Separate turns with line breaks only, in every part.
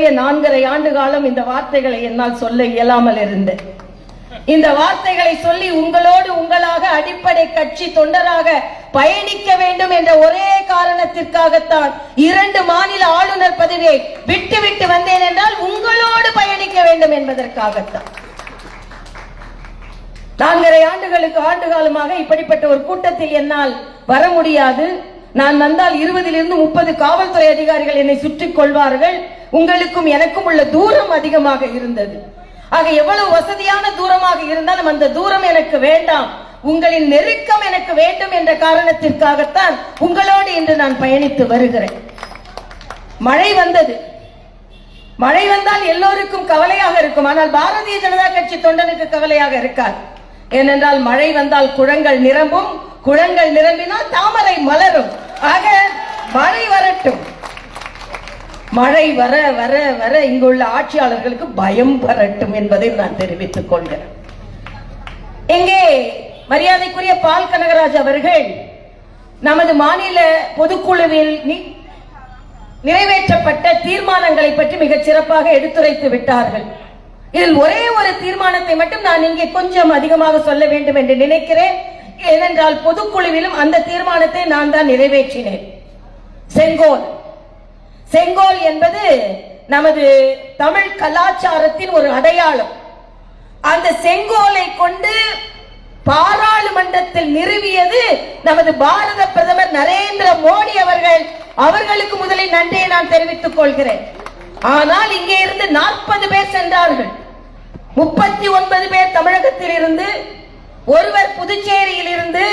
நான்கரை ஆண்டு காலம் இந்த வார்த்தைகளை என்னால் சொல்ல இயலாமல் இருந்தேன். இந்த வார்த்தைகளை சொல்லி உங்களோடு உங்களாக அடிப்படை கட்சி தொண்டராக பயணிக்க வேண்டும் என்ற ஒரே காரணத்திற்காகத்தான் இரண்டு மாநில ஆளுநர் பதவியை விட்டு விட்டு வந்தேன் என்றால் உங்களோடு பயணிக்க வேண்டும் என்பதற்காகத்தான். நான்கரை ஆண்டுகளுக்கு ஆண்டு காலமாக இப்படிப்பட்ட ஒரு கூட்டத்தில் என்னால் வர முடியாது. நான் வந்தால் இருபதிலிருந்து முப்பது காவல்துறை அதிகாரிகள் என்னை சுற்றிக் கொள்வார்கள். உங்களுக்கும் எனக்கும் உள்ள தூரம் அதிகமாக இருந்தது. ஆக எவ்வளவு வசதியான தூரமாக இருந்தாலும் அந்த தூரம் எனக்கு வேண்டாம். உங்களின் நெருக்கம் எனக்கு வேண்டும் என்ற காரணத்திற்காகத்தான் உங்களோடு இன்று நான் பயணித்து வருகிறேன். மழை வந்தது. மழை வந்தால் எல்லோருக்கும் கவலையாக இருக்கும். ஆனால் பாரதிய ஜனதா கட்சி தொண்டனுக்கு கவலையாக இருக்காது. ஏனென்றால் மழை வந்தால் குளங்கள் நிரம்பும். குளங்கள் நிரம்பினால் தாமரை மலரும். ஆக மழை வரட்டும். மழை வர வர வர இங்குள்ள ஆட்சியாளர்களுக்கு பயம் வரட்டும் என்பதை நான் தெரிவித்துக் கொள்கிறேன். எங்கே மரியாதைக்குரிய பால் கனகராஜ் அவர்கள் நமது மாநில பொதுக்குழுவில் நி- நிறைவேற்றப்பட்ட தீர்மானங்களை பற்றி மிகச் சிறப்பாக எடுத்துரைத்து விட்டார்கள். இதில் ஒரே ஒரு தீர்மானத்தை மட்டும் நான் இங்கே கொஞ்சம் அதிகமாக சொல்ல வேண்டும் என்று நினைக்கிறேன். ஏனென்றால் பொதுக்குழுவிலும் அந்த தீர்மானத்தை நான் தான் நிறைவேற்றினேன். செங்கோல். செங்கோல் என்பது நமது தமிழ் கலாச்சாரத்தின் ஒரு அடையாளம். அந்த செங்கோலை கொண்டு பாராளுமன்றத்தில் நிறுவியது நமது பாரத பிரதமர் நரேந்திர மோடி அவர்கள். அவர்களுக்கு முதலில் நன்றியை நான் தெரிவித்துக் கொள்கிறேன். ஆனால் இங்கே இருந்து நாற்பது பேர் சென்றார்கள். முப்பத்தி ஒன்பது பேர் தமிழகத்தில் இருந்து ஒருவர் புதுச்சேரியில் இருந்து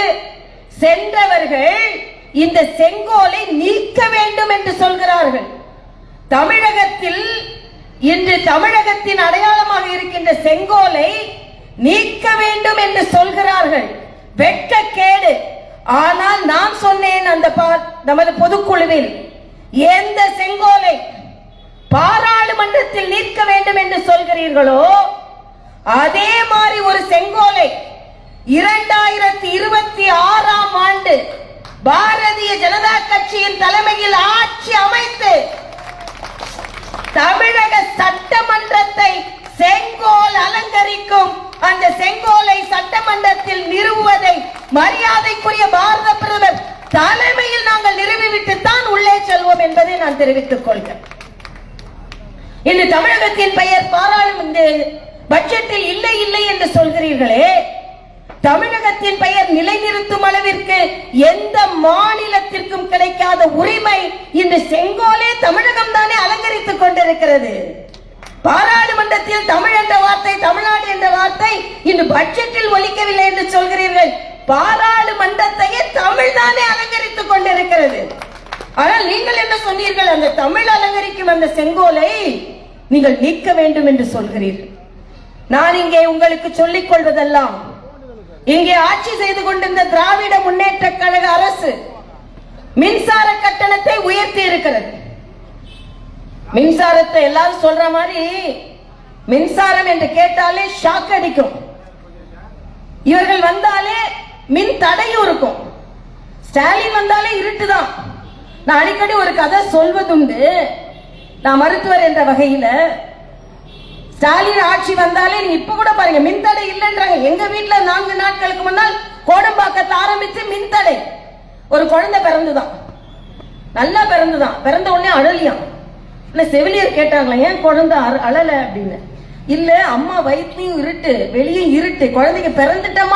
சென்றவர்கள் இந்த செங்கோலை நீக்க வேண்டும் என்று சொல்கிறார்கள். தமிழகத்தில் இன்று தமிழகத்தின் அடையாளமாக இருக்கின்ற செங்கோலை நீக்க வேண்டும் என்று சொல்கிறார்கள். வெட்கக்கேடு. ஆனால் நான் சொன்னேன் அந்த நமது பொதுக்குழுவில் எந்த செங்கோலை பாராளுமன்றத்தில் நீக்க வேண்டும் என்று சொல்கிறீர்களோ அதே மாதிரி ஒரு செங்கோலை இரண்டாயிரத்தி இருபத்தி ஆறாம் ஆண்டு பாரதிய ஜனதா கட்சியின் தலைமையில் ஆட்சி அமைத்து தமிழக சட்டமன்றத்தை செங்கோல் அலங்கரிக்கும் அந்த செங்கோலை சட்டமன்றத்தில் நிறுவுவதை மரியாதைக்குரிய பாரத பிரதமர் தலைமையில் நாங்கள் நிறுவிவிட்டு தான் உள்ளே செல்வோம் என்பதை நான் தெரிவித்துக் கொள்கிறேன். இன்று தமிழகத்தின் பெயர் பாராளுமன்ற பட்ஜெட்டில் இல்லை இல்லை என்று சொல்கிறீர்களே தமிழகத்தின் பெயர் நிலைநிறுத்தும் அளவிற்கு எந்த மாநிலத்திற்கும் கிடைக்காத உரிமை இன்று செங்கோலே தமிழகம் தானே அலங்கரித்துக் கொண்டிருக்கிறது. பாராளுமன்றத்தில் தமிழ் என்ற வார்த்தை தமிழ்நாடு என்ற வார்த்தை இன்று பட்ஜெட்டில் ஒலிக்கவில்லை என்று சொல்கிறீர்கள். பாராளுமன்றத்தையே தமிழ் தானே அலங்கரித்துக் கொண்டிருக்கிறது. ஆனால் நீங்கள் என்ன சொன்னீர்கள்? அந்த தமிழ் அலங்கரிக்கும் அந்த செங்கோலை நீங்கள் நீக்க வேண்டும் என்று சொல்கிறீர்கள். நான் இங்கே உங்களுக்கு சொல்லிக் கொள்வதெல்லாம் இங்கே ஆட்சி செய்து கொண்டிருந்த திராவிட முன்னேற்ற கழக அரசு மின்சார கட்டணத்தை உயர்த்தி இருக்கிறது. மின்சாரத்தை எல்லாரும் சொல்ற மாதிரி மின்சாரம் என்று கேட்டாலே ஷாக் அடிக்கும். இவர்கள் வந்தாலே மின் தடையும் இருக்கும் ஸ்டாலின் வந்தாலே இருட்டுதான். நான் அடிக்கடி ஒரு கதை சொல்வதுண்டு. நான் மருத்துவர் என்ற வகையில ஸ்டாலின் ஆட்சி வந்தாலே நீங்க இப்ப கூட பாருங்க மின்தடை இல்லைன்றாங்க. எங்க வீட்டுல நான்கு நாட்களுக்கு முன்னால் கோடம்பாக்கத்தை ஆரம்பிச்சு மின்தடை. ஒரு குழந்தை பிறந்துதான். நல்லா பிறந்துதான். பிறந்த உடனே அழலியாம் இல்ல செவிலியர் கேட்டாங்களா ஏன் குழந்தை அழல? அப்படின்னு. இல்ல அம்மா வயிற்றுலயும் இருட்டு வெளியும் இருட்டு. குழந்தைங்க பிறந்துட்டமா?